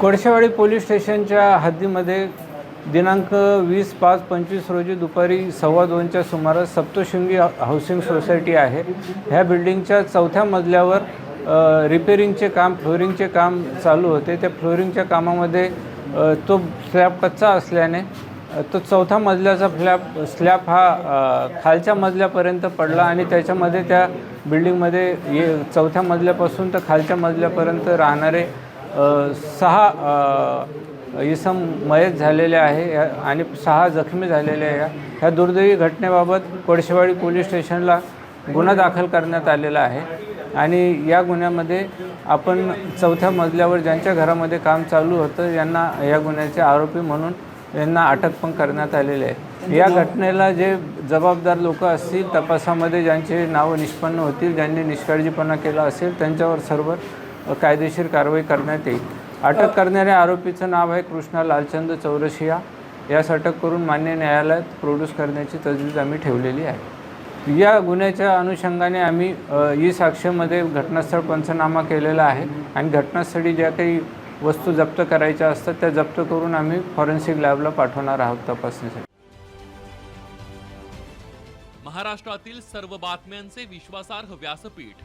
Kolshewadi police स्टेशनच्या हद्दीमध्ये दिनांक वीस पाच पंचवीस रोजी दुपारी सव्वा दोनच्या सुमारास सप्तशृंगी हाऊसिंग सोसायटी आहे. ह्या बिल्डिंगच्या चौथ्या मजल्यावर रिपेरिंगचे काम फ्लोरिंगचे काम चालू होते. त्या फ्लोरिंगच्या कामामध्ये तो स्लॅब कच्चा असल्याने तो चौथा मजल्याचा फ्लॅब स्लॅब हा खालच्या मजल्यापर्यंत पडला आणि त्याच्यामध्ये त्या बिल्डिंगमध्ये ये चौथ्या मजल्यापासून तर खालच्या मजल्यापर्यंत राहणारे सहा इसम मयत झालेले आहे या- आणि सहा जखमी झालेले आहे ह्या दुर्दैवी घटनेबाबत कोळशेवाडी पोलीस स्टेशनला गुन्हा दाखल करण्यात आलेला आहे. आणि या गुन्ह्यामध्ये आपण चौथ्या मजल्यावर ज्यांच्या घरामध्ये काम चालू होतं यांना या गुन्ह्याचे आरोपी म्हणून यांना अटक पण करण्यात आलेले आहे. या घटनेला जे जबाबदार लोक असतील तपासामध्ये ज्यांचे नावं निष्पन्न होतील ज्यांनी निष्काळजीपणा केला असेल त्यांच्यावर सर्व कायदेशीर कारवाई करण्यात येईल. अटक करणाऱ्या आरोपीचं नाव आहे कृष्णा लालचंद चौरशिया यास अटक करून मान्य न्यायालयात प्रोड्यूस करण्याची तजवीज आम्ही ठेवलेली आहे. या गुन्ह्याच्या अनुषंगाने आम्ही ई साक्षमध्ये घटनास्थळ पंचनामा केलेला आहे आणि घटनास्थळी ज्या काही वस्तू जप्त करायच्या असतात त्या जप्त करून आम्ही फॉरेन्सिक लॅबला पाठवणार आहोत तपासणीसाठी. महाराष्ट्रातील सर्व बातम्यांचे विश्वासार्ह व्यासपीठ.